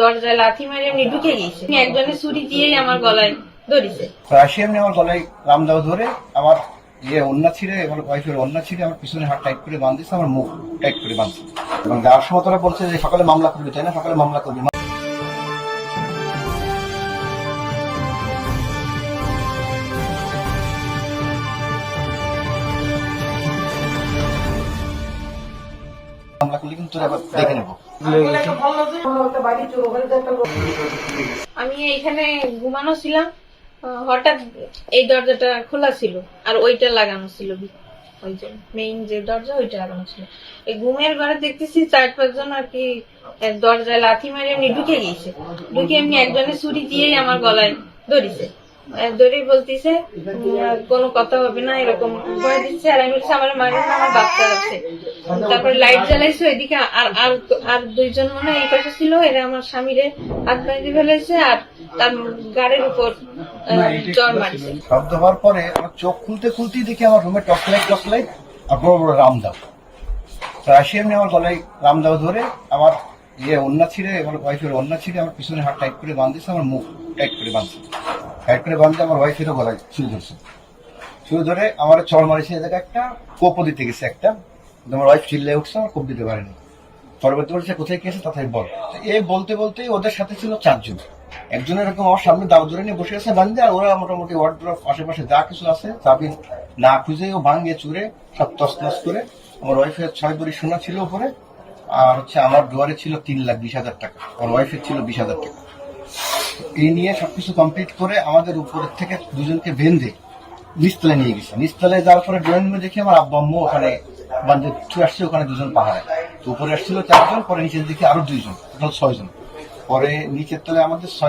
দরজায় লাথি ঢুকে একজনের ছুরি আমার গলায় আমার গলায় রামদাও ধরে, আমার ইয়ে অন্যা ছিঁড়ে আমার ওয়াইফের অন্যা ছিঁড়ে আমার পিছনে হাত টাইট করে বাঁধিয়েছে আমার মুখ টাইট করে বাঁধছে এবং যাওয়ার সময় তারা বলছে যে সকালে মামলা করবে, তাই না? সকালে মামলা করবি। মামলা করলে কিন্তু আবার দেখে নেব। আমি এইখানে ঘুমানো ছিলাম হঠাৎ এই দরজাটা খোলা ছিল আর ওইটা লাগানো ছিল ওই যে মেইন যে দরজা, ওইটা লাগানো ছিল। এই ঘুমের ঘরে দেখতেছি চার পাঁচজন আর কি দরজায় লাথি মারে এমনি ঢুকে গেছে ঢুকে এমনি একজনের ছুরি দিয়েই আমার গলায় ধরিছে। ধরেই বলতিছে কোনো কথা হবে না এরকম ভয় দিচ্ছে। আর আমি বলছি আমার মায়ের আমার বাচ্চা আছে। তারপরে লাইট জ্বালাইছে ওইদিকে আর আর আর দুইজন মনে এই পাশে ছিল এরা আমার স্বামীরে হাত বাইরে ফেলেছে আর তার গাড়ির উপর জ্বর মারছে। শব্দ হওয়ার পরে আমার চোখ খুলতে খুলতেই দেখি আমার রুমে টর্চ লাইট টর্চ লাইট আর বড় বড় রামদাও। এমনি আমার গলায় রামদাও ধরে আমার ইয়ে অন্যা ছিঁড়ে আমার ওয়াইফের অন্যা ছিঁড়ে আমার পিছনে হাত টাইট করে বাঁধিয়েছে আমার মুখ টাইট করে বাঁধছে টাইট করে বাঁধতে আমার ওয়াইফেরও গলায় শুরু ধরছে। শুরু ধরে আমার চড় মারিছে এদিকে একটা, কোপও দিতে গেছে একটা। আমার ওয়াইফ চিল্লে উঠছে, আমার কোপ দিতে পারেনি। পরবর্তী বলছে, কোথায় কি আছে বল। এই বলতে বলতেই ওদের সাথে ছিল চারজন। একজন এরকম আমার সামনে দাও ধরে নিয়ে বসে আছে বান্ধে আর ওরা মোটামুটি ওয়ার্ড্রপ আশেপাশে যা কিছু আছে, চাবি না খুঁজে ও ভাঙিয়ে চুরে সব তসনস করে আমার ওয়াইফের ছয় বড়ি সোনা ছিল উপরে আর হচ্ছে আমার দুয়ারে ছিল তিন লাখ বিশ হাজার টাকা। আমার ওয়াইফের ছিল বিশ হাজার টাকা। নিয়ে সবকিছু কমপ্লিট করে আমাদের উপরের থেকে দুজনকে বেঁধে নিচতলায় নিয়ে গেছে। নিচতলায় যাওয়ার পরে ড্রয়িং রুমে দেখি আমার আব্বা, আম্মু ওখানে বান্ধে ছুটে আসছে ওখানে দুজন পাহাড়ে। তো উপরে আসছিল চারজন, পরে নিচের দিকে আরও দুইজন ছয়জন। পরে নিচের তলায় আমাদের ছয়